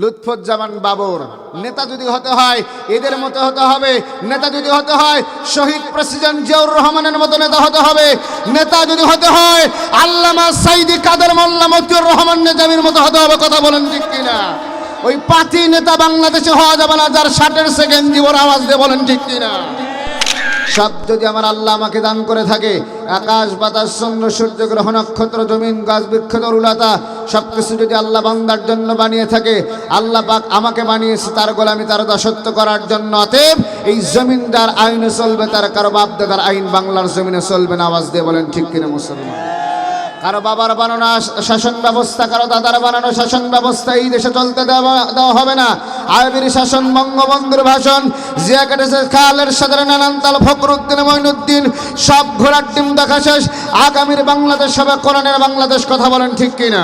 লুৎফুজ্জামান বাবর। নেতা যদি হতে হয়, এদের মতো হতে হবে। নেতা যদি হতে হয়, শহীদ প্রেসিডেন্ট জিয়াউর রহমানের মতো নেতা হতে হবে। নেতা যদি হতে হয়, আল্লামা সাইদি কাদের মোল্লা মতিউর রহমান নেজামির মতো হতে হবে। কথা বলেন ঠিক কিনা? ওই পাতি নেতা বাংলাদেশে হওয়া যাবে না, যার ষাটের সেকেন্ড জীবন আওয়াজ দিয়ে বলেন ঠিক কিনা? সব যদি আমার আল্লাহ আমাকে দান করে থাকে, আকাশ, বাতাস, চন্দ্র, সূর্য, গ্রহ, নক্ষত্র, জমিন, গাছ, বৃক্ষ, তরুলতা, সব কিছু যদি আল্লাহ বান্দার জন্য বানিয়ে থাকে, আল্লাহ পাক আমাকে বানিয়েছে তার গোলামি, তার দাসত্ব করার জন্য। অতএব এই জমিনদার আইনে চলবে, তার কারও বাপ দাদার আইন বাংলার জমিনে চলবে না, আওয়াজ দিয়ে বলেন, ঠিক কিনা মুসলমান? কারও বাবার বানানো শাসন ব্যবস্থা, কারও দাদার বানানো শাসন ব্যবস্থা এই দেশে চলতে দেওয়া হবে না। আরবির শাসন, বঙ্গবন্ধুর ভাষণ, জিয়া কেটেছে খালের সাদারে নানান তাল, ফখরুদ্দিন মঈনুদ্দিন সব ঘোরার টিম দেখা শেষ। আগামীর বাংলাদেশ হবে, কোরআনের বাংলাদেশ, কথা বলেন ঠিক কিনা?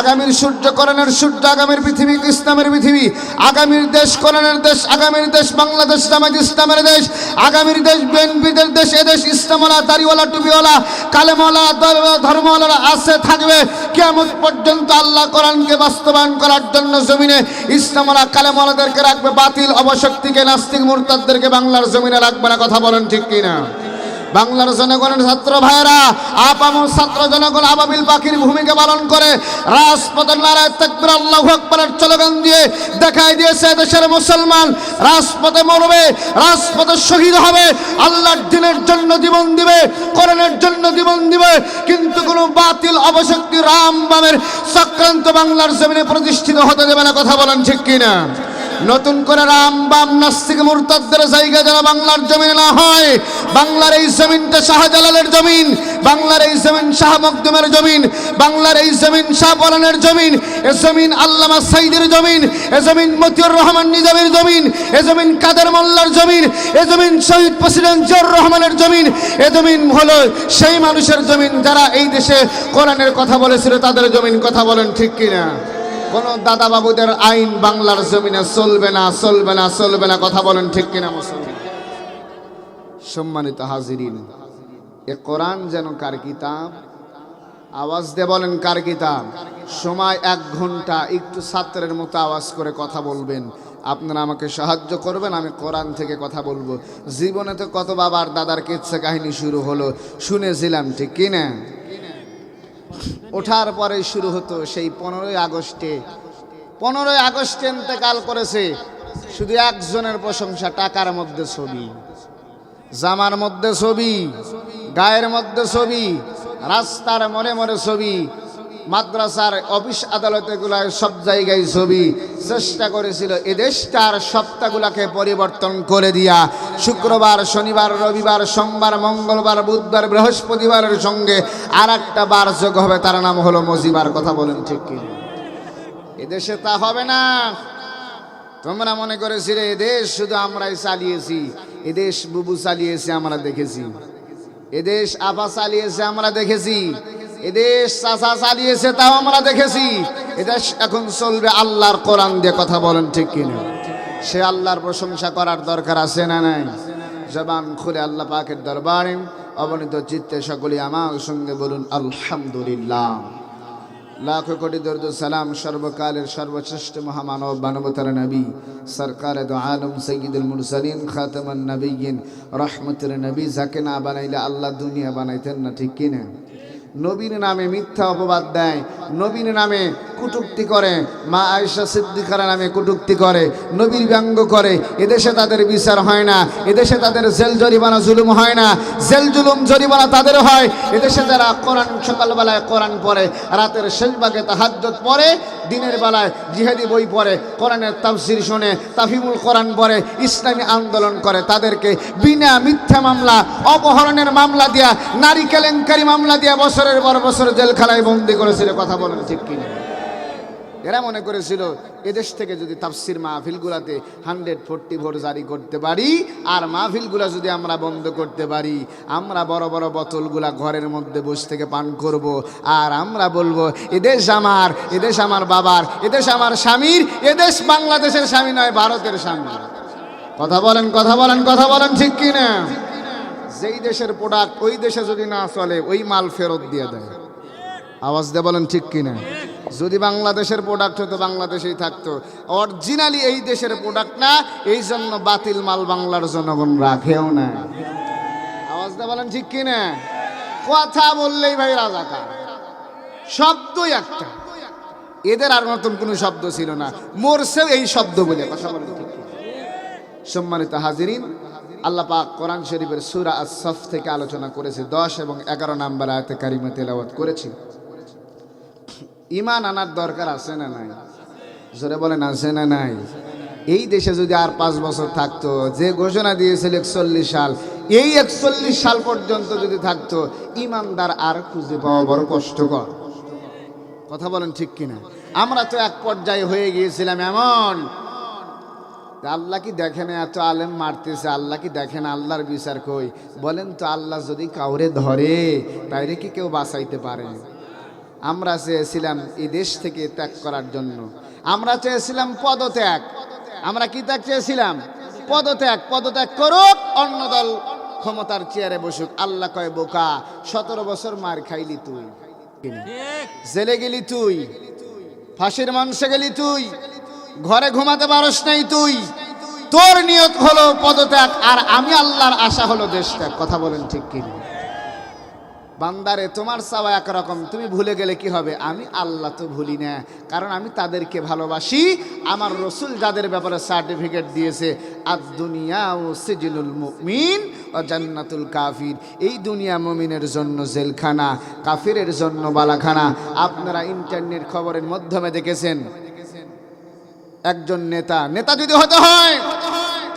আগামীর সূর্য করণের সূর্য, আগামীর পৃথিবী, ইসলামের পৃথিবী, আগামীর দেশ করণের দেশ, আগামীর দেশ বাংলাদেশ জামাত ইসলামের দেশ, আগামীর দেশ বিএনপিদের দেশ এদেশ ইসলামওয়ালা তারিওয়ালা টুপিওয়ালা, কালেমওয়ালা ধর্মওয়ালারা আছে, থাকবে। কেমন পর্যন্ত আল্লাহ কোরআনকে বাস্তবায়ন করার জন্য জমিনে ইসলামওয়ালা, কালেমওয়ালাদেরকে রাখবে, বাতিল অবশক্তিকে, নাস্তিক মুরতাদদেরকে বাংলার জমিনে রাখবে না, কথা বলেন ঠিক কিনা? বাংলার জনগণের ছাত্র ভাইয়েরা, আপামর ছাত্র জনগণ আবাবিল পাখির ভূমিকা পালন করে, রাজপথের নারায় তাকবির আল্লাহু আকবারের স্লোগান দিয়ে দেখাই দিয়েছে দেশের মুসলমান। রাজপথে মরবে, রাজপথে শহীদ হবে, আল্লাহর দিনের জন্য জীবন দিবে করণের জন্য জীবন দিবে, কিন্তু কোনো বাতিল অবশক্তি রাম বামের চক্রান্ত বাংলার জমিনে প্রতিষ্ঠিত হতে দেবে না, কথা বলেন ঠিক কিনা? নতুন করে রাম বাম নাস্তিক মুরতাদদের জায়গা যেন বাংলার জমিনে না হয়, বাংলার এই জমিনটা শাহজালালের জমিন, বাংলার এই জমিন শাহ মকদুমের জমিন, বাংলার এই জমিন শাহ পরানের জমিন, এ জমিন আল্লামা সাইদের জমিন, এ জমিন মতিউর রহমান নিজামের জমিন, এ জমিন কাদের মোল্লার জমিন, এ জমিন শহীদ প্রেসিডেন্ট জিয়াউর রহমানের জমিন, এ জমিন হলো সেই মানুষের জমিন যারা এই দেশে কোরআনের কথা বলেছিল, তাদের জমিন কথা বলেন ঠিক কিনা? কোন দাদা বাবুদের আইন বাংলার জমিনে চলবে না চলবে না চলবে না, কথা বলেন ঠিক কিনা মুসলমান? সম্মানিত হাজিরিন, এ কোরআন যেন কার কিতাব? আওয়াজ দিয়ে বলেন কার কিতাব? সময় এক ঘণ্টা, একটু ছাত্রের মতো আওয়াজ করে কথা বলবেন। আপনারা আমাকে সাহায্য করবেন, আমি কোরআন থেকে কথা বলব। জীবনে তো কত বাবার দাদার কিচ্ছা কাহিনী শুরু হলো, শুনেছিলাম, ঠিক কিনা? ওঠার পরে শুরু হতো সেই পনেরোই আগস্টে। পনেরোই আগস্টে ইন্তেকাল করেছে শুধু একজনের প্রশংসা, টাকার মধ্যে ছবি, জামার মধ্যে ছবি, গায়ের মধ্যে ছবি, রাস্তার মনে মনে ছবি মাদ্রাসার অফিস আদালতে গুলায় সব জায়গায় ছবি চেষ্টা করেছিল। এদেশটার সপ্তাহগুলাকে পরিবর্তন করে দিয়া শুক্রবার, শনিবার, রবিবার, সোমবার, মঙ্গলবার, বুধবার, বৃহস্পতিবারের সঙ্গে আর একটা বার যোগ হবে, তার নাম হলো মজিবার। কথা বলেন ঠিক কি এদেশে তা হবে না। তোমরা মনে করেছিলে এদেশ শুধু আমরাই চালিয়েছি এদেশ বুবু চালিয়েছে, আমরা দেখেছি। এদেশ আফা চালিয়েছে, আমরা দেখেছি। এদেশ চাচা চালিয়েছে, তাও আমরা দেখেছি। এদেশ এখন চলবে আল্লাহর কোরআন দিয়ে কথা বলেন ঠিক কিনা? সে আল্লাহর প্রশংসা করার দরকার আছে না নাই? জবান খুলে আল্লাহ পাকের দরবারে অবনীত চিত্তে সকলে আমার সঙ্গে বলুন, আলহামদুলিল্লাহ। লাখ কোটি দর্দ সালাম, সর্বকালের সর্বশ্রেষ্ঠ মহামানব, মানবতার নবী, সরকার আলম সঈদুল মুরসালিন, খাতামান নবীন, রহমতের নবী, যাকে না বানাইলে আল্লাহ দুনিয়া বানাইতেন না, ঠিক কিনা? নবীন নামে মিথ্যা অপবাদ দেয়। নবীন নামে কুটুক্তি করে, মা আয়েশা সিদ্দিকার নামে কুটুক্তি করে, নবীর ব্যঙ্গ করে। এদেশে তাদের বিচার হয় না, এদেশে তাদের জেল জরিমানা জুলুম হয় না, জেল জুলুম জরিমানা তাদের হয়। এদেশে যারা কোরআন সকালবেলায় কোরআন পড়ে, রাতের শেষ ভাগে তাহাজ্জত পড়ে, দিনের বেলায় জিহাদি বই পড়ে, কোরআনের তাফসির শুনে তাফিমুল কোরআন পড়ে, ইসলামী আন্দোলন করে, তাদেরকে বিনা মিথ্যা মামলা, অপহরণের মামলা দিয়া, নারী কেলেঙ্কারি মামলা দিয়া বছরের পর বছর জেলখানায় বন্দি করেছিল। কথা বলেন ঠিক কিনা। এরা মনে করেছিল, এদেশ থেকে যদি তাফসির মাহফিলগুলাতে হান্ড্রেড ফোরটি ভোট জারি করতে পারি, আর মাহফিলগুলা যদি আমরা বন্ধ করতে পারি, আমরা বড় বড় বোতলগুলা ঘরের মধ্যে বসে থেকে পান করব। আর আমরা বলব, এদেশ আমার এদেশ আমার বাবার, এদেশ আমার স্বামীর, এদেশ বাংলাদেশের স্বামী নয়, ভারতের স্বামী। কথা বলেন কথা বলেন কথা বলেন ঠিক কি না যেই দেশের প্রোডাক্ট ওই দেশে যদি না চলে, ওই মাল ফেরত দিয়ে দেয়। আওয়াজ দিয়ে বলেন, ঠিক কিনা? যদি বাংলাদেশের প্রোডাক্ট হতো, বাংলাদেশেই থাকতো। অরিজিনালি এই দেশের প্রোডাক্ট না, এই জন্য বাতিল মাল বাংলার জনগণ রাখেও না। আওয়াজ দিয়ে বলেন, ঠিক কিনা? কথা বললেই ভাই রাজাকার। শব্দই একটা। এদের আর নতুন কোনো শব্দ ছিল না। মোরসেও এই শব্দ বলে, কথা বলেন, ঠিক? সম্মানিত হাজিরিন, আল্লাহ পাক কোরআন শরীফের সূরা আস-সফ থেকে আলোচনা করেছে দশ এবং এগারো নাম্বার আয়াতে কারিমা তেলাওয়াত করেছি। ইমান আনার দরকার আছে না নাই? জোরে বলেন, আছে না নাই? এই দেশে যদি আর পাঁচ বছর থাকতো, যে ঘোষণা দিয়েছিল একচল্লিশ সাল, এই একচল্লিশ সাল পর্যন্ত যদি থাকতো, ইমানদার আর খুঁজে পাওয়া বড় কষ্টকর। কথা বলেন ঠিক কিনা? আমরা তো এক পর্যায়ে হয়ে গিয়েছিলাম এমন। আল্লাহ কি দেখেন এত আলেম মারতেছে? আল্লাহ কি দেখেন আল্লাহর বিচার কই? বলেন তো আল্লাহ যদি কাউরে ধরে তাইলে কি কেউ বাঁচাইতে পারে? আমরা চেয়েছিলাম এই দেশ থেকে ত্যাগ করার জন্য। আমরা চেয়েছিলাম পদত্যাগ। আমরা কি ত্যাগ চেয়েছিলাম? পদত্যাগ। পদত্যাগ করুক, অন্য দল ক্ষমতার চেয়ারে বসুক। আল্লাহ কয়, বোকা, সতেরো বছর মার খাইলি তুই। জেলে গেলি তুই। ফাঁসির মাংসে গেলি তুই। ঘরে ঘুমাতে পারস নাই তুই। তোর নিয়ত হলো পদত্যাগ। আর আমি আল্লাহর আশা হলো দেশ ত্যাগ। কথা বলেন ঠিক কিনা? বান্দারে, তোমার চাওয়া একরকম, তুমি ভুলে গেলে কি হবে? আমি আল্লাহ তো ভুলি না, কারণ আমি তাদেরকে ভালোবাসি। আমার রসুল যাদের ব্যাপারে সার্টিফিকেট দিয়েছে আর দুনিয়া ও সিজিলুল মুমিন ও জান্নাতুল কাফির। এই দুনিয়া মুমিনের জন্য জেলখানা, কাফিরের জন্য বালাখানা। আপনারা ইন্টারনেট খবরের মাধ্যমে দেখেছেন? একজন নেতা নেতা যদি হতে হয়,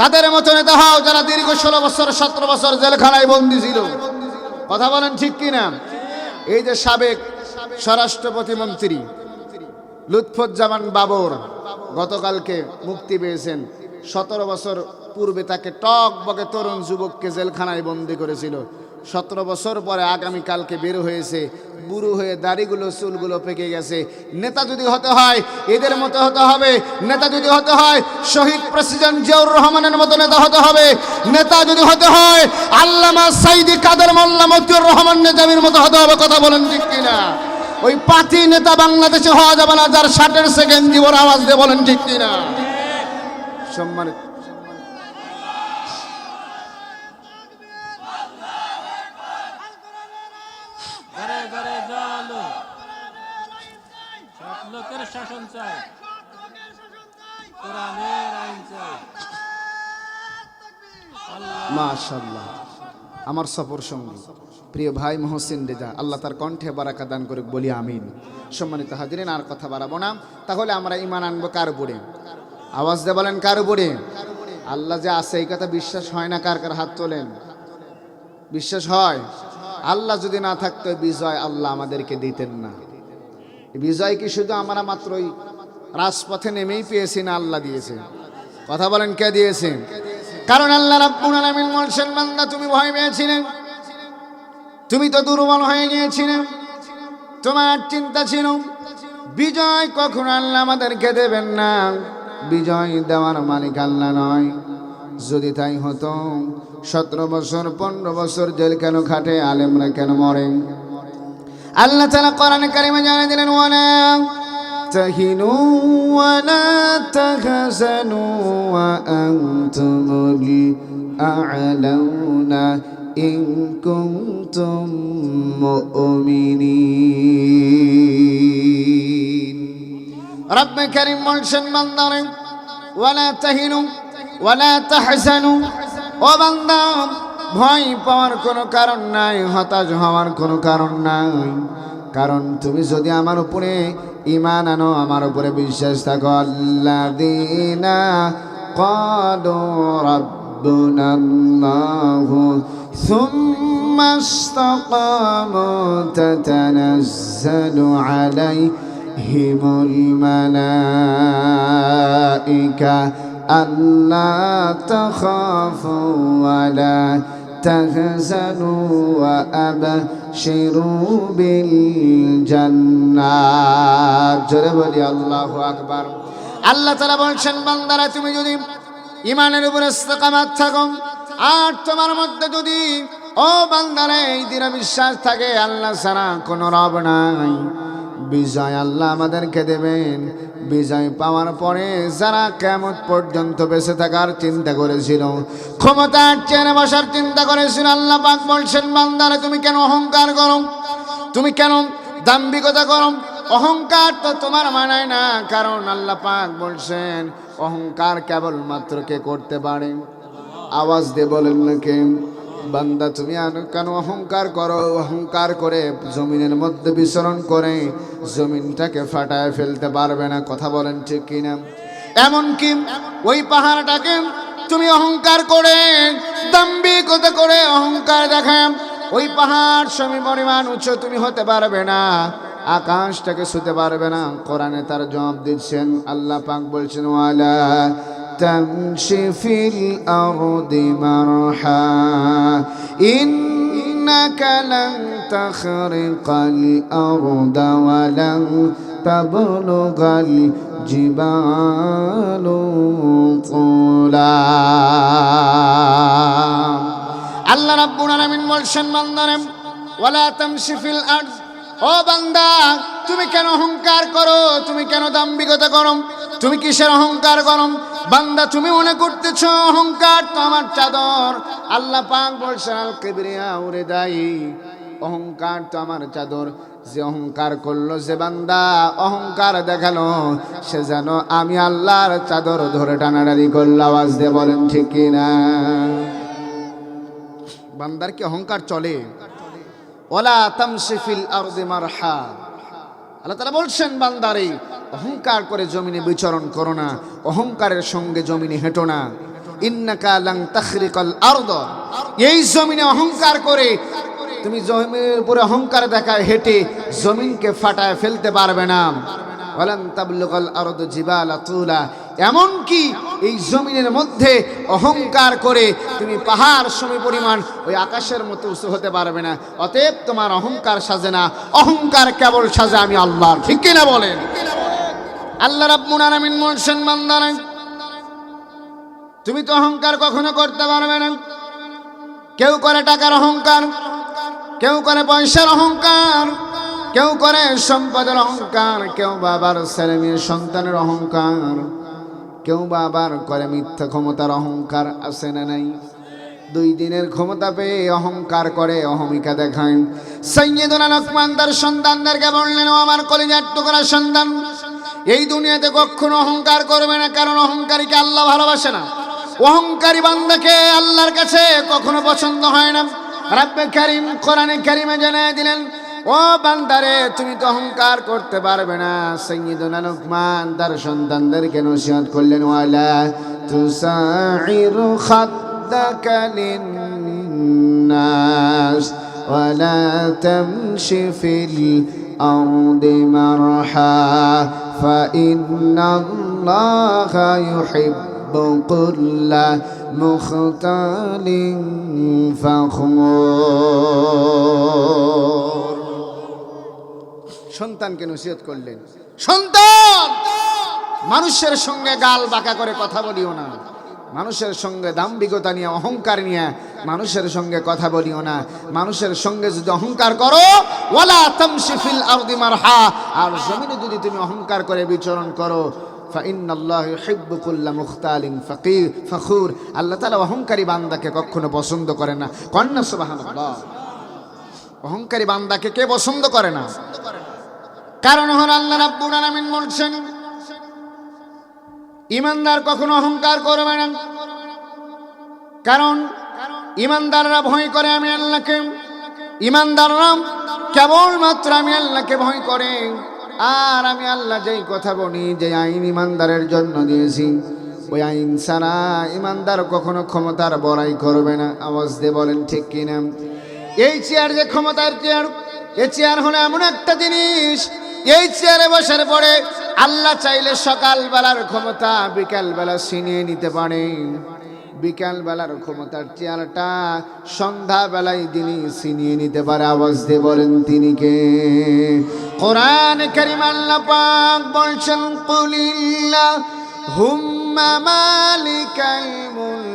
তাদের মতো নেতা হও যারা দীর্ঘ ষোলো বছর, সতেরো বছর জেলখানায় বন্দী ছিল। কথা বলেন ঠিক কিনা? এই যে সাবেক স্বরাষ্ট্র প্রতিমন্ত্রী লুৎফুজ্জামান বাবর গতকালকে মুক্তি পেয়েছেন। সতেরো বছর পূর্বে তাকে টক বকে তরুণ যুবককে জেলখানায় বন্দি করেছিল। সতেরো বছর পরে আগামীকালকে বের হয়েছে। বুড়ো হয়ে দাড়িগুলো, চুলগুলো পেকে গেছে। নেতা যদি হতে হয়, এদের মতো হতে হবে। নেতা যদি হতে হয়, শহীদ প্রেসিডেন্ট জিয়াউর রহমানের মতো নেতা হতে হবে। নেতা যদি হতে হয়, আল্লামা সাইদি কাদের মোল্লা মতিউর রহমান নেজামির মতো হতে হবে। কথা বলেন ঠিক কিনা? ওই পাতি নেতা বাংলাদেশে হওয়া যাবে না, যার ষাটের সেকেন্ড জীবন আওয়াজ দিয়ে বলেন ঠিক কিনা? সম্মানিত ঘরে ঘরে জল সব লোকের শাসন চাই কোরআনের আইন চাই মাশাল্লাহ আমার সফর সঙ্গী, প্রিয় ভাই মহসিন রেজা, আল্লাহ তার কণ্ঠে বারাকা দান করে বলি আমিন। সম্মানিত হাজিরেন, আর কথা বাড়াবো না। তাহলে আমরা ইমান আনব কার উপরে? আওয়াজ দিয়ে বলেন, কার উপরে? আল্লাহ যে আছে, এই কথা বিশ্বাস হয় না? কার কার হাত তোলেন? বিশ্বাস হয়? আল্লাহ যদি না থাকতো বিজয় আল্লাহ আমাদেরকে দিতেন না। বিজয় কি শুধু আমরা মাত্রই রাজপথে নেমেই পেয়েছি না আল্লাহ দিয়েছে? কথা বলেন, কে দিয়েছে? কারণ আল্লাহ রাব্বুল আলামিন বলছেন, বান্দা, তুমি ভয় পেয়েছিলে। তুমি তো দুর্বল হয়ে গিয়েছিলে। তোমার চিন্তা ছিল, বিজয় কখনো আল্লাহ আমাদেরকে দেবেন না। বিজয় দেওয়ার মালিক আল্লাহ নয়। যদি তাই হতো, সতেরো বছর, পনেরো বছর জেল কেন খাটে, আলেমরা কেন মরে? আল্লাহ তালা কোরআনে কারিমে জানিয়ে দিলেন, ওয়ালা تهنوا ولا تحزنوا وأنتم الأعلون إن كنتم مؤمنين رب كريم বলছেন বান্দারে ওয়ালা তাহিনু ওয়ালা তাহজানু ও বান্দা ভয় পাওয়ার কোনো কারণ নাই হতাশ হওয়ার কোনো কারণ নাই কারণ তুমি যদি আমার উপরে ইমান আনো আমার উপরে বিশ্বাস থাকো আল্লাহ দিনা قالوا ربنا الله ثم استقاموا تتنزل عليهم الملائكة ألا تخافوا ولا تهزنوا وأبشروا বাশিরু বিল জান্নাত জোরে বলি, আল্লাহু আকবার। আল্লাহ তাআলা বলছেন, বান্দারা, তুমি যদি ইমানের উপরে ইস্তেকামাত থাকো, আর তোমার মধ্যে যদি, ও বান্দারা, এই দিনে বিশ্বাস থাকে, আল্লাহ ছাড়া কোনো রব নাই। বিজয় আল্লাহ আমাদেরকে দেবেন। বিজয় পাওয়ার পরে যারা কেমন পর্যন্ত বেঁচে থাকার চিন্তা করেছিল ক্ষমতার চেনে বসার চিন্তা করেছিল, আল্লাহ পাক বলছেন, বান্দারে, তুমি কেন অহংকার করো? তুমি কেন দাম্ভিকতা করো? অহংকার তো তোমার মানায় না, কারণ আল্লাহ পাক বলছেন, অহংকার কেবলমাত্র কে করতে পারে? আওয়াজ দিয়ে বলেন না কে বান্দা, তুমি কেন অহংকার করো? অহংকার করে জমিনের মধ্যে বিচরণ করে জমিনটাকে ফাটায় ফেলতে পারবে না, কথা বলেন ঠিক কিনা? এমনকি ওই পাহাড়টাকে তুমি অহংকার করে দাম্ভিকতা করে অহংকার দেখায়। ওই পাহাড় সমী পরিমাণ উচ্চ তুমি হতে পারবে না, আকাশটাকে শুতে পারবে না। কোরআনে তার জবাব দিচ্ছেন, আল্লাহ পাক বলছেন, ওয়ালা تمشي في الأرض مرحا إنك لن تخرق الأرض ولن تبلغ الجبال طولا আল্লাহ রাব্বুল আলামিন বলছেন বান্দারে ওয়ালা তামশি ফিল আরদ ও বান্দা, তুমি কেন অহংকার করো? তুমি কেন দাম্ভিকতা করো? তুমি কিসের অহংকার করো? বান্দা, তুমি মনে করতেছ অহংকার তো আমার চাদর। আল্লাহ পাক বলছেন, আল কিবরিয়া উরে দাই অহংকার তো আমার চাদর। যে অহংকার করল যে বান্দা, অহংকার দেখাল। সে যেন আমি আল্লাহর চাদর ধরে টানাটানি করল। আওয়াজ দিয়ে বলেন, ঠিক কিনা বান্দার কি অহংকার চলে? ওলা তামসিফিল আরদে মারহা। আল্লাহ তারা বলছেন, বান্দারে, অহংকার করে জমিনে বিচরণ করো না, অহংকারের সঙ্গে জমিনে হেঁটো না। ইন্নাকা লাং তাখরিকাল আরদ। এই জমিনে অহংকার করে তুমি জমির উপরে অহংকার দেখায় হেঁটে জমিনকে ফাটায় ফেলতে পারবে না। জিবালা তুলা। এমনকি এই জমিনের মধ্যে অহংকার করে তুমি পাহাড় সময় পরিমাণ ওই আকাশের মতো উঁচু হতে পারবে না। অতএব তোমার অহংকার সাজে না। অহংকার কেবল সাজে, আমি আল্লাহর। ঠিক কিনা বলেন? আল্লাহ তুমি তো অহংকার কখনো করতে পারবে না। কেউ করে টাকার অহংকার, কেউ করে পয়সার অহংকার। কেউ করে সম্পদের অহংকার, কেউ বাবার ছেলে মেয়ের সন্তানের অহংকার, কেউ বাবার করে মিথ্যা ক্ষমতার অহংকার, আছে না নাই? দুই দিনের ক্ষমতা পেয়ে অহংকার করে অহমিকা দেখায়। সৈয়দনা লোকমান তার সন্তানদেরকে বললেন আমার কলিজার টুকরা সন্তান, এই দুনিয়াতে কখনো অহংকার করবে না, কারণ অহংকারীকে আল্লাহ ভালোবাসে না। অহংকারী বান্দাকে আল্লাহর কাছে কখনো পছন্দ হয় না। রাব্বে কারিম কোরআনে কারিমে জানিয়ে দিলেন ও বান্দারে তুমি তো অহংকার করতে পারবে না সৈয়দনা লোকমান তার সন্তানদেরকে নসিহত করলেন ওয়ালা তুসাইরু খাদ্দাকা লিন্নাস ولا تمش في الأرض مرحا فإن الله يحب كل مختال فخور সন্তানকে নসিহত করলেন। সন্তান! মানুষের সঙ্গে গাল বাঁকা করে কথা বলিও না। মানুষের সঙ্গে দাম্ভিকতা নিয়ে, অহংকার নিয়ে মানুষের সঙ্গে কথা বলিও না। মানুষের সঙ্গে যদি অহংকার করো, ওয়ালা তামসিফিল আরদি মারহা। আর জমিনে যদি তুমি অহংকার করে বিচরণ করো অহংকারী বান্দাকে কখনো পছন্দ করে না। কন্যা সুবাহ অহংকারী বান্দাকে কে পছন্দ করে না? কারণ হল আল্লাহ রাব্বুল আলামিন বলছেন, ইমানদার কখনো অহংকার করবে না। কারণ ইমানদাররা ভয় করে আমি আল্লাহকে। ইমানদাররা কেবলমাত্র আমি আল্লাহকে ভয় করে। আর আমি আল্লাহ যেই কথা বলি, যে আইন ইমানদারের জন্য দিয়েছি, ওই আইন ছাড়া ইমানদার কখনো ক্ষমতার বড়াই করবে না। আওয়াজ দিয়ে বলেন ঠিক কিনা? এই চেয়ার যে ক্ষমতার চেয়ার এই চেয়ার হলো এমন একটা জিনিস, এই চেয়ারে বসার পরে আল্লাহ চাইলে সকালবেলার ক্ষমতা বিকালবেলা ছিনিয়ে নিতে পারে। বিকালবেলার ক্ষমতার চেয়ারটা সন্ধ্যাবেলায় তিনি ছিনিয়ে নিতে পারে। আওয়াজ দিয়ে বলেন, তিনি কে? কোরআন করিম আল্লাহ পাক বলছেন, কুলিল্লাহ হুম্মা মালিকাল মুল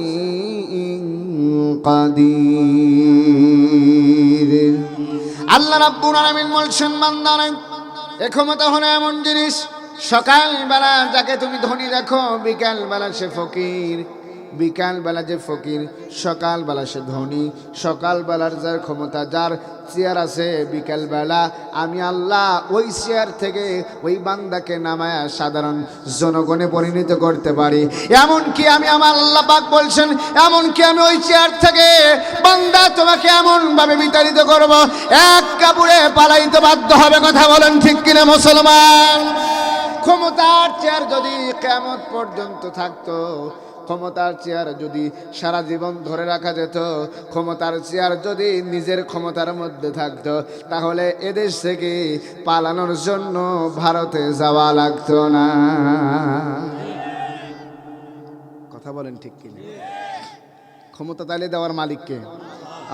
قدير আল্লাহ রাব্বুল আলামিন বলছেন বান্দারে এ ক্ষমতা হলো এমন জিনিস সকালবেলা যাকে তুমি ধনী দেখো বিকালবেলা সে ফকির বিকালবেলা যে ফকির, সকালবেলা সে ধনী, সকালবেলার যার ক্ষমতা, যার চেয়ার আছে বিকালবেলা, আমি আল্লাহ ওই চেয়ার থেকে ওই বান্দাকে নামায় সাধারণ জনগণে পরিণত করতে পারি। এমনকি আমি আমার আল্লাহ পাক বলছেন, এমনকি আমি ওই চেয়ার থেকে বান্দা তোমাকে এমনভাবে বিতাড়িত করব, এক কাপড়ে পালাইতে বাধ্য হবে কথা বলেন ঠিক কিনা মুসলমান? ক্ষমতার চেয়ার যদি কেমন পর্যন্ত থাকতো ক্ষমতার চেয়ার যদি সারা জীবন ধরে রাখা যেত, ক্ষমতার চেয়ার যদি নিজের ক্ষমতার মধ্যে থাকতো, তাহলে এদেশ থেকে পালানোর জন্য ভারতে যাওয়া লাগতো না। কথা বলেন ঠিক কিনা? ক্ষমতা তাহলে দেওয়ার মালিককে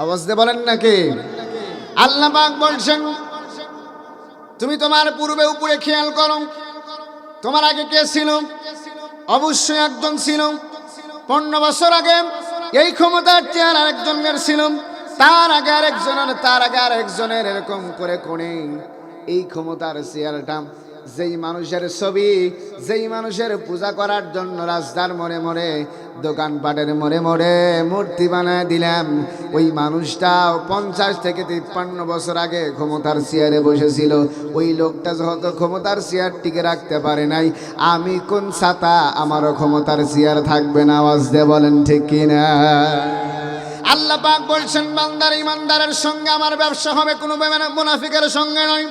আওয়াজ দিয়ে বলেন নাকি আল্লাহ পাক বলছেন, তুমি তোমার পূর্বে উপরে খেয়াল করো। তোমার আগে কে ছিল? অবশ্যই একজন ছিল। পনেরো বছর আগে এই ক্ষমতার চেয়ার আরেকজনের ছিল তার আগে আরেকজনের তার আগে আরেকজনের এরকম করে কোণে এই ক্ষমতার চেয়ারটা। যেই মানুষের ছবি, যেই মানুষের পূজা করার জন্য রাস্তার মরে মনে দোকানপাটের মনে মনে মূর্তি বানায় দিলাম। ওই মানুষটাও পঞ্চাশ থেকে তিপ্পান্ন বছর আগে ক্ষমতার চেয়ারে বসেছিল। ওই লোকটা যেহেতু ক্ষমতার চেয়ার টিকে রাখতে পারে নাই, আমি কোন ছাতা আমারও ক্ষমতার চেয়ার থাকবে না, আওয়াজ দিয়ে বলেন, ঠিক কিনা আল্লাহ পাক বলছেন, বান্দার ইমানদারের সঙ্গে আমার ব্যবসা হবে, কোনো মুনাফিকের সঙ্গে নয়।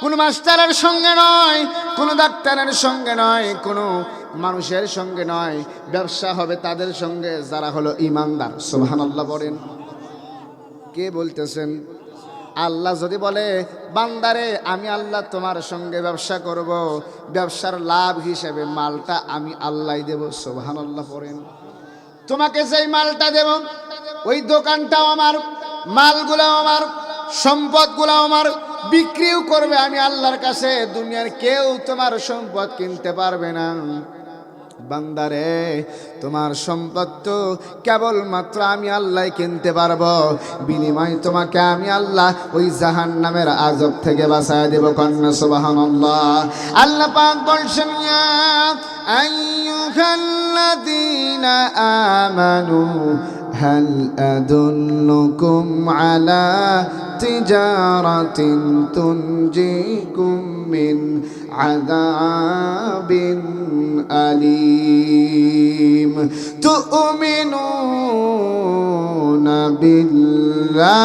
কোনো মাস্টারের সঙ্গে নয়, কোনো ডাক্তারের সঙ্গে নয়, কোনো মানুষের সঙ্গে নয়। ব্যবসা হবে তাদের সঙ্গে, যারা হলো ইমানদার। সুবহান আল্লাহ বলেন। কে বলতেছেন? আল্লাহ যদি বলে, বান্দারে, আমি আল্লাহ তোমার সঙ্গে ব্যবসা করব। ব্যবসার লাভ হিসেবে মালটা আমি আল্লাহ দেব। সোহান আল্লাহ তোমাকে যেই মালটা দেব, ওই দোকানটাও আমার মালগুলো আমার সম্পদগুলো আমার বিক্রিও করবে, আমি আল্লাহর কাছে দুনিয়ার কেউ তোমার সম্পদ কিনতে পারবে না। বান্দারে, তোমার সম্পদ তো কেবলমাত্র আমি আল্লাহ কিনতে পারব। বিনিময় তোমাকে আমি আল্লাহ ওই জাহান নামের আজব থেকে বাঁচায় দেব কন্যা সুবাহান আল্লাহ পাক বলছেন, ইয়া আইয়ুহাল্লাযীনা আমানু هل أدلكم على تجارة تنجيكم من عذاب أليم تؤمنون بالله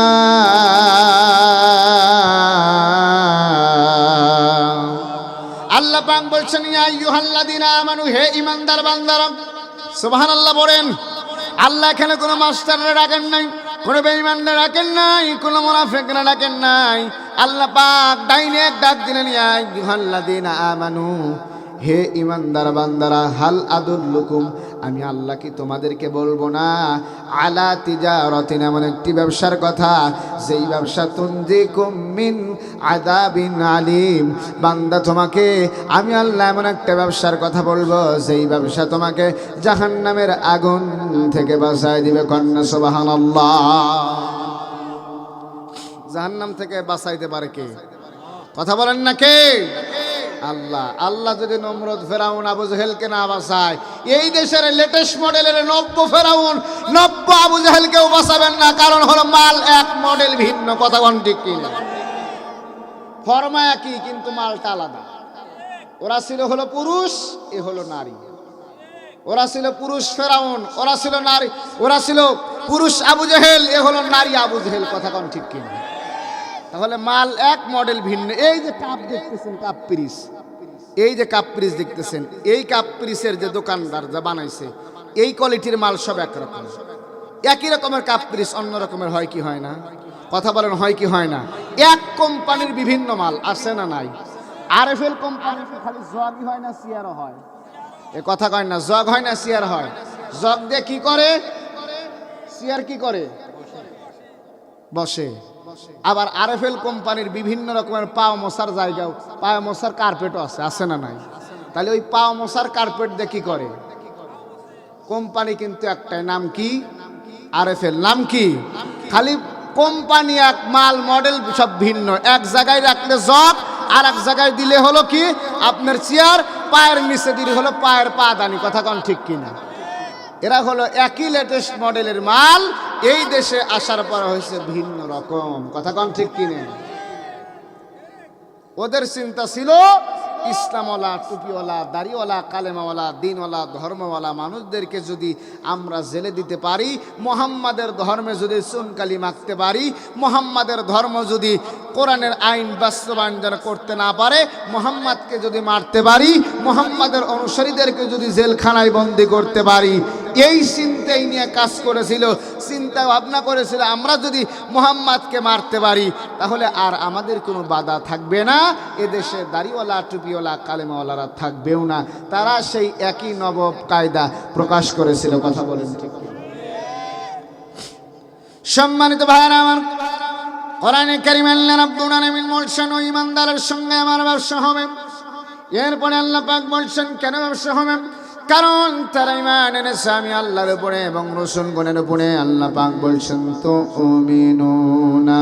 আল্লাহ পাক বলছেন ইয়া আইয়ুহাল্লাযীনা আমানু হে ঈমানদার বান্দারা সুবহানাল্লাহ বলেন আল্লাহ এখানে কোনো মাস্টাররা রাখেন নাই, কোনো বেইমানরা রাখেন নাই, কোনো মোনাফেকরা রাখেন নাই। আল্লাহ পাক ডাইনে এক ডাক দিলেন, ইয়া আইয়ুহাল্লাযীনা আমানু হে ইমানদার বান্দারা, হাল আদুল লুকুম আমি আল্লাহ কি তোমাদেরকে বলব না? আলা তিজারতিন, এমন একটি ব্যবসার কথা, যেই ব্যবসা তুনজিকুম মিন আদাবিন আলিম। বান্দা তোমাকে, আমি আল্লাহ এমন একটা ব্যবসার কথা বলব, যেই ব্যবসা তোমাকে জাহান্নামের আগুন থেকে বাঁচায় দিবে কন্যা, সুবহানাল্লাহ। জাহান্নাম থেকে বাঁচাইতে পারে কে? কথা বলেন না কে? আল্লাহ। আল্লাহ যদি নমরদ ফেরাউন, আবু জহেলকে না বাঁচায়, এই দেশের লেটেস্ট মডেলের নব্য ফেরাউন, নব্য আবু জহেলকেও বাঁচাবেন না, কারণ হলো মাল এক মডেল ভিন্ন, কথা ঠিক কিনা ফর্মা একই, কিন্তু মালটা আলাদা। ওরা ছিল হলো পুরুষ, এ হলো নারী। ওরা ছিল পুরুষ ফেরাউন, ওরা ছিল নারী, ওরা ছিল পুরুষ আবু জেহেল, এ হলো নারী আবু জেহেল, কথা কোন ঠিক কিনা তাহলে মাল এক মডেল ভিন্ন। এই যে কাপ দেখতেছেন, কাপ পিরিস। এই যে কাপ পিরিস দেখতেছেন, এই কাপ পিরিসের যে দোকানদার যা বানাইছে, এই কোয়ালিটির মাল সব একরকম। একই রকমের কাপ্রিস অন্য রকমের হয় কি হয় না? কথা বলেন, হয় কি হয় না? এক কোম্পানির বিভিন্ন মাল, আছে না নাই? আরএফএল কোম্পানির খালি জগই হয় না সিয়ারও হয়? এ কথা কয় না, জগ হয় না সিয়ার হয়? জগ দিয়ে কি করে? সিয়ার কি করে? বসে। আবার আরএফএল কোম্পানির বিভিন্ন রকমের পাও মশার জায়গাও, পাও মশার কার্পেটও আছে আছে না নাই? তাহলে ওই পাও মশার কার্পেট কি করে? কোম্পানি কিন্তু একটাই, নাম কি? আরএফএল। নাম কি? খালি কোম্পানি এক, মাল, মডেল সব ভিন্ন। এক জায়গায় রাখলে জব আর এক জায়গায় দিলে হলো কি? আপনার চেয়ার, পায়ের নিচে দিলে হলো পায়ের পা দানি। কথা কন ঠিক কিনা? এরা হলো একই লেটেস্ট মডেলের মাল এই দেশে আসার পর হয়েছে ভিন্ন রকম। কথা কন ঠিক কিনে? ওদের চিন্তা ছিল, ইসলামওয়ালা, টুপিওয়ালা, দাড়িওয়ালা, কালেমাওয়ালা, দিনওয়ালা, ধর্মওয়ালা মানুষদেরকে যদি আমরা জেলে দিতে পারি, মোহাম্মদের ধর্মে যদি চুনকালি মাখতে পারি, মোহাম্মদের ধর্ম যদি কোরআনের আইন বাস্তবায়ন যেন করতে না পারে, মোহাম্মদকে যদি মারতে পারি, মোহাম্মদের অনুসারীদেরকে যদি জেলখানায় বন্দি করতে পারি এই চিন্তাই নিয়ে কাজ করেছিল, চিন্তা ভাবনা করেছিল, আমরা যদি মোহাম্মদকে মারতে পারি, তাহলে আর আমাদের কোনো বাধা থাকবে না। এদেশে দাড়িওয়ালা, টুপিওয়ালা, কালেমাওয়ালারা থাকবেও না। তারা সেই একই নব কায়দা প্রকাশ করেছিল, কথা বলেন ঠিক সম্মানিত ভাইরা আমার, কোরআনে কারিম আল্লাহ রাব্বুল আলামিন বলছেন ইমানদারের সঙ্গে আমার ব্যবসা হবে। এরপরে আল্লাহ পাক বলছেন, কেন ব্যবসা হবে? কারণ তারা ইমান এনেছে আমি আল্লাহর উপরে এবং রসুল গণের উপরে। আল্লাহ পাক বলছেন তো উমিনুনা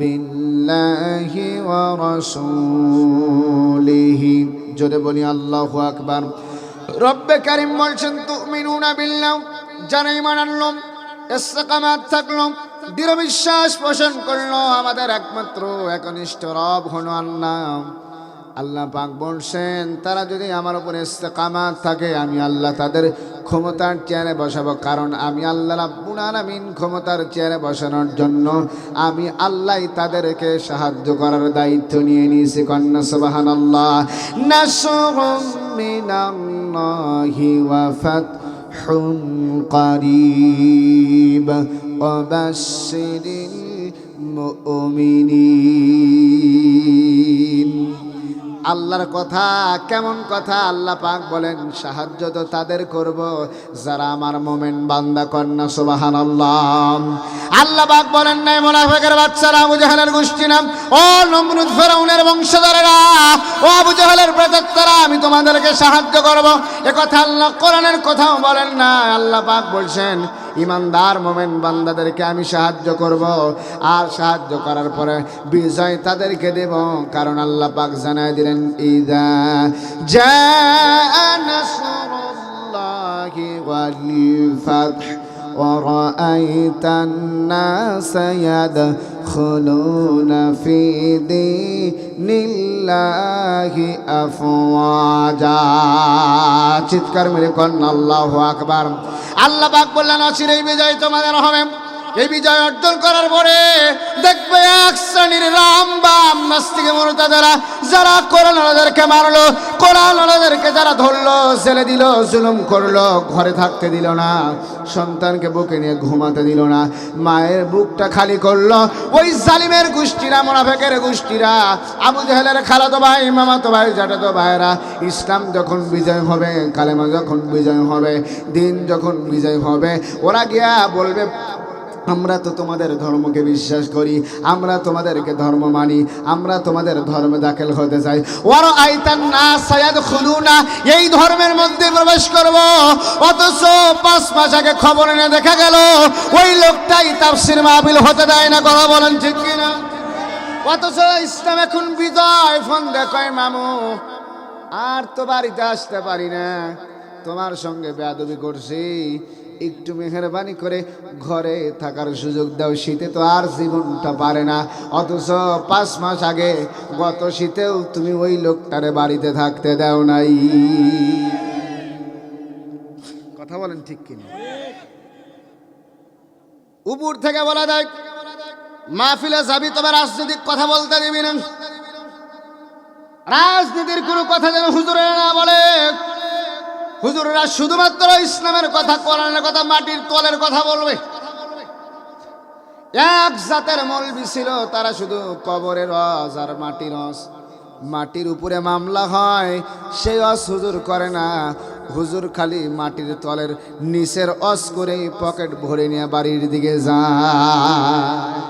বিল্লাহি ওয়া জোরে বলি, আল্লাহু আকবার। রব্বে কারিম বলছেন, তুমিনুনা বিল্লাহ। যারা ইমান আনলো, ইস্তেকামাত থাকল, দৃঢ় বিশ্বাস পোষণ করল, আমাদের একমাত্র একনিষ্ঠ রব হলো আল্লাহ। আল্লাহ পাক বলছেন তারা যদি আমার উপরে ইস্তেকামাত থাকে আমি আল্লাহ তাদের ক্ষমতার চেয়ারে বসাবো কারণ আমি আল্লাহ রাব্বুল আলামিন ক্ষমতার চেয়ারে বসানোর জন্য আমি আল্লাহ তাদেরকে সাহায্য করার দায়িত্ব নিয়ে নিয়েছি কন্যা সুবহানাল্লাহ নাসরুম মিনাল্লাহি ওয়া ফাতহুন قريب وبشر المؤمنين আল্লাহর কথা কেমন কথা আল্লাহ পাক বলেন, সাহায্য তো তাদের করব। যারা আমার মোমেন বান্দা, কন্যা সুবাহান আল্লাহ পাক বলেন, নাই মোনাফেকের বাচ্চারা, আবু জাহালের গোষ্ঠী নাম, ও নমরুদ ফেরাউনের বংশধরেরা, ও আবু জাহালের প্রেতাত্মারা আমি তোমাদেরকে সাহায্য করব। কথা আল্লাহ কোরআনের কথাও বলেন না। আল্লাহ পাক বলছেন ইমানদার মোমেন বান্দাদেরকে আমি সাহায্য করব। আর সাহায্য করার পরে বিজয় তাদেরকে দেব, কারণ আল্লাহ পাক জানায় দিলেন, ইদা জা নাসরুল্লাহি ওয়াল ফাতহ। ورأيت الناس يدخلون في دين الله أفواجا চিৎকার মেরে কন্যা আল্লাহ আকবার আল্লাহ পাক বললেন অচিরেই বিজয় তোমাদের হবে এই বিজয় অর্জন করার পরে দেখবে এক শ্রেণির রাম বাম নাস্তিকে মরতাদারা যারা কোরআন ওনাদেরকে মারলো, কোরআন ওনাদেরকে যারা ধরলো ছেলে দিল, জুলুম করল, ঘরে থাকতে দিল না, সন্তানকে বুকে নিয়ে ঘুমাতে দিল না, মায়ের বুকটা খালি করল, ওই জালিমের গোষ্ঠীরা, মোনাফেকের গোষ্ঠীরা, আবু জাহেলের খালাতো ভাই, মামাতো ভাই জাটাতো ভাইরা ইসলাম যখন বিজয় হবে, কালেমা যখন বিজয় হবে, দিন যখন বিজয় হবে, ওরা গিয়া বলবে আমরা তো তোমাদের ধর্মকে বিশ্বাস করি, আমরা তোমাদেরকে ধর্ম মানি, আমরা তোমাদের ধর্মে দাখিল হতে চাই। ওর আইতান না সায়াদ খুলু না এই ধর্মের মধ্যে প্রবেশ করব। অথচ পাঁচ মাস আগে খবর এনে দেখা গেল, ওই লোকটাই তাফসির মাহবিল হতে দেয় না, কথা বলেন ঠিক কিনা? অথচ ইসলাম এখন বিজয়, ফোন দেখায় মামু, আর তো বাড়িতে আসতে পারি না। তোমার সঙ্গে বেয়াদবি করছি একটু মেহরবানি করে ঘরে থাকার সুযোগ দাও, শীতে তো আর জীবনটা পারে না। অথচ পাঁচ মাস আগে গত শীতেও তুমি ওই লোকটারে বাড়িতে থাকতে দাও নাই। কথা বলেন ঠিক কিনা? উপর থেকে বলা যায় মাহফিলে যাবি তবে রাজনৈতিক কথা বলতে দিবি না। রাজনীতির কোনো কথা যেন হুজুরে না বলে। হুজুররা শুধুমাত্র ইসলামের কথা, কোরআনের কথা, মাটির তলের কথা বলবে। এক জাতের মলবি ছিল, তারা শুধু কবরের রস আর মাটির রস মাটির উপরে মামলা হয়, সেই অস হুজুর করে না। হুজুর খালি মাটির তলের নিচের অস করে পকেট ভরে নিয়ে বাড়ির দিকে যায়।